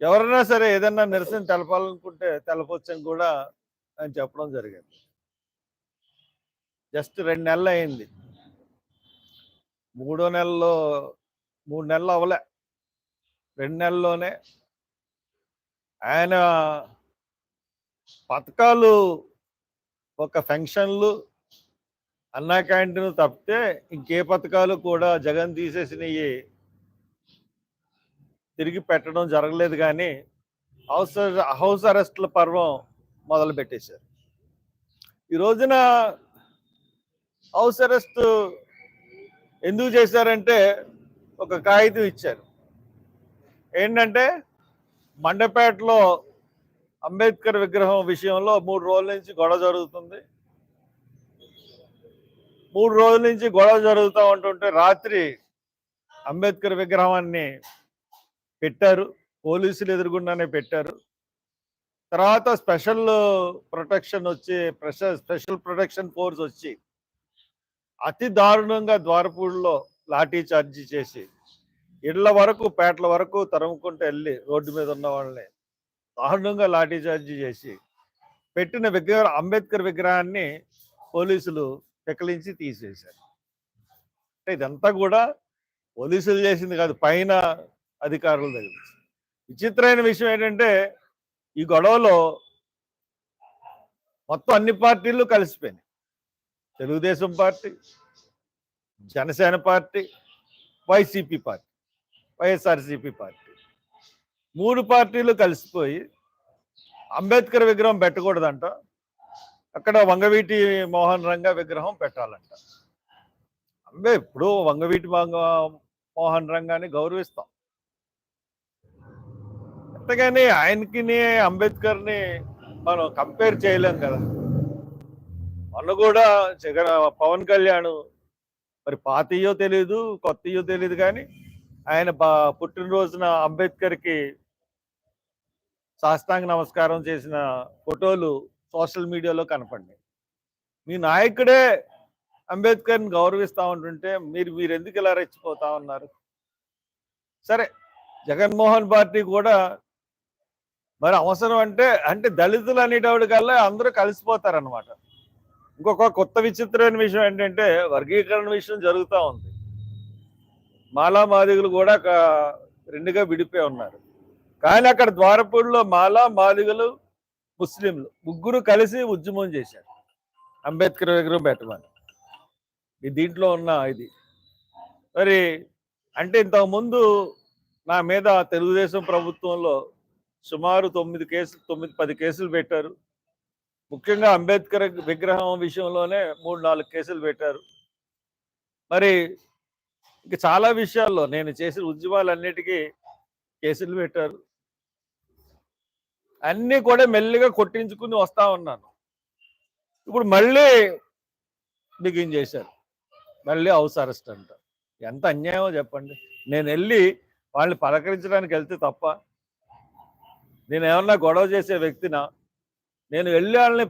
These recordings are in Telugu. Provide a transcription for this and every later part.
ఎవరైనా సరే ఏదన్నా నిరసన తెలపాలనుకుంటే తెలపొచ్చని కూడా ఆయన చెప్పడం జరిగింది. జస్ట్ రెండు నెలలు అయింది. మూడో నెలలో మూడు నెలలు అవలే రెండు నెలల్లోనే ఆయన పథకాలు ఒక ఫంక్షన్లు అన్నా క్యాంటీన్ తప్పితే ఇంకే పథకాలు కూడా జగన్ తీసేసినవి తిరిగి పెట్టడం జరగలేదు కానీ హౌస్ హౌస్ అరెస్ట్ల పర్వం మొదలు పెట్టేశారు ఈ రోజున హౌస్ అరెస్ట్ ఎందుకు చేశారంటే ఒక కాగితం ఇచ్చారు. ఏంటంటే మండపేటలో అంబేద్కర్ విగ్రహం విషయంలో మూడు రోజుల నుంచి గొడవ జరుగుతుంది. మూడు రోజుల నుంచి గొడవ జరుగుతూ ఉంటుంటే రాత్రి అంబేద్కర్ విగ్రహాన్ని పెట్టారు. పోలీసులు ఎదురుగుండానే పెట్టారు. తర్వాత స్పెషల్ ప్రొటెక్షన్ వచ్చి స్పెషల్ స్పెషల్ ప్రొటెక్షన్ ఫోర్స్ వచ్చి అతి దారుణంగా ద్వారపూడిలో లాఠీ చార్జీ చేసి ఇళ్ళ వరకు పేటల వరకు తరుముకుంటూ వెళ్ళి రోడ్డు మీద ఉన్న వాళ్ళని దారుణంగా లాఠీ చార్జీ చేసి పెట్టిన విగ్రహం అంబేద్కర్ విగ్రహాన్ని పోలీసులు పెకలించి తీసేశారు. అంటే ఇదంతా కూడా పోలీసులు చేసింది కాదు పైన అధికారుల దగ్గర నుంచి. విచిత్రమైన విషయం ఏంటంటే ఈ గొడవలో మొత్తం అన్ని పార్టీలు కలిసిపోయినాయి. Telugu Desam party Janasena party YCP party YSRCP party. మూడు పార్టీలు కలిసిపోయి అంబేద్కర్ విగ్రహం పెట్టకూడదంట. అక్కడ వంగవీటి మోహన్ రంగ విగ్రహం పెట్టాలంట. అంబే ఇప్పుడు వంగవీటి మోహన్ రంగాన్ని గౌరవిస్తాం. అంతేగాని ఆయనకి అంబేద్కర్ని మనం కంపేర్ చేయలేం కదా. మొన్న కూడా జగన్ పవన్ కళ్యాణ్ మరి పాతయో తెలియదు కొత్తయో తెలియదు కానీ ఆయన బా- పుట్టినరోజున అంబేద్కర్కి సాష్టాంగ నమస్కారం చేసిన ఫోటోలు సోషల్ మీడియాలో కనపడినాయి మీ నాయకుడే అంబేద్కర్ని గౌరవిస్తా ఉంటుంటే మీరు మీరు ఎందుకు ఇలా రెచ్చిపోతా ఉన్నారు? సరే జగన్మోహన్ పార్టీ కూడా మరి అవసరం అంటే అంటే దళితులు అనేటప్పుడు కల్లా అందరూ కలిసిపోతారనమాట ఇంకొక కొత్త విచిత్రమైన విషయం ఏంటంటే వర్గీకరణ విషయం జరుగుతూ ఉంది. మాలా మాదిగులు కూడా రెండుగా విడిపోయి ఉన్నారు. కానీ అక్కడ ద్వారపూడిలో మాలా మాదిగలు ముస్లింలు ముగ్గురు కలిసి ఉద్యమం చేశారు. అంబేద్కర్ విగ్రహం పెట్టమని. ఈ దీంట్లో ఉన్న ఇది. మరి అంటే ఇంతకుముందు నా మీద తెలుగుదేశం ప్రభుత్వంలో సుమారు తొమ్మిది కేసులు తొమ్మిది పది కేసులు పెట్టారు. ముఖ్యంగా అంబేద్కర్ విగ్రహం విషయంలోనే మూడు నాలుగు కేసులు పెట్టారు. మరి ఇంక చాలా విషయాల్లో నేను చేసిన ఉద్యమాలన్నిటికీ కేసులు పెట్టారు. అన్నీ కూడా మెల్లిగా కొట్టించుకుని వస్తా ఉన్నాను. ఇప్పుడు మళ్ళీ బిగిన్ చేశారు. మళ్ళీ హౌస్ అరెస్ట్ అంట. ఎంత అన్యాయమో చెప్పండి. నేను వెళ్ళి వాళ్ళని పలకరించడానికి వెళ్తే తప్ప నేను ఏమన్నా గొడవ చేసే వ్యక్తినా నేను వెళ్ళి వాళ్ళని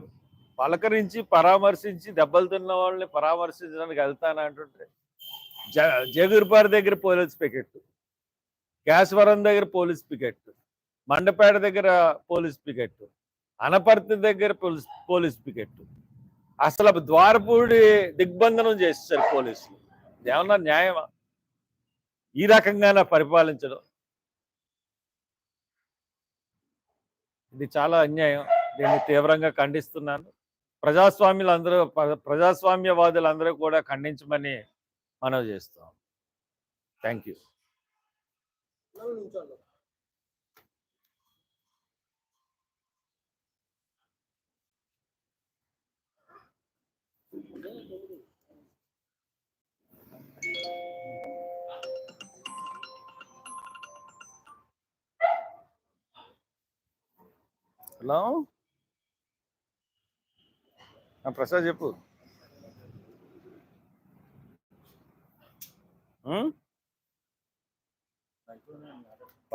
పలకరించి పరామర్శించి దెబ్బలు తిన్న వాళ్ళని పరామర్శించడానికి వెళ్తాను అంటుంటే జ జగూర్పార్ దగ్గర పోలీస్ పికెట్ కేశవరం దగ్గర పోలీస్ పికెట్ మండపేట దగ్గర పోలీస్ పికెట్ అనపర్తి దగ్గర పోలీస్ పోలీస్ పికెట్. అసలు ద్వారపూడి దిగ్బంధనం చేస్తారు పోలీసులు. ఏమన్నా న్యాయమా? ఈ రకంగా పరిపాలించడం. ఇది చాలా అన్యాయం. దీన్ని తీవ్రంగా ఖండిస్తున్నాను. ప్రజాస్వామ్యులు అందరూ ప్రజాస్వామ్యవాదులు ప్రజాస్వామ్యవాదులందరూ కూడా ఖండించమని మనవి చేస్తాం థ్యాంక్ యూ. హలో ఆ, ప్రసాద్ చెప్పు ఉం?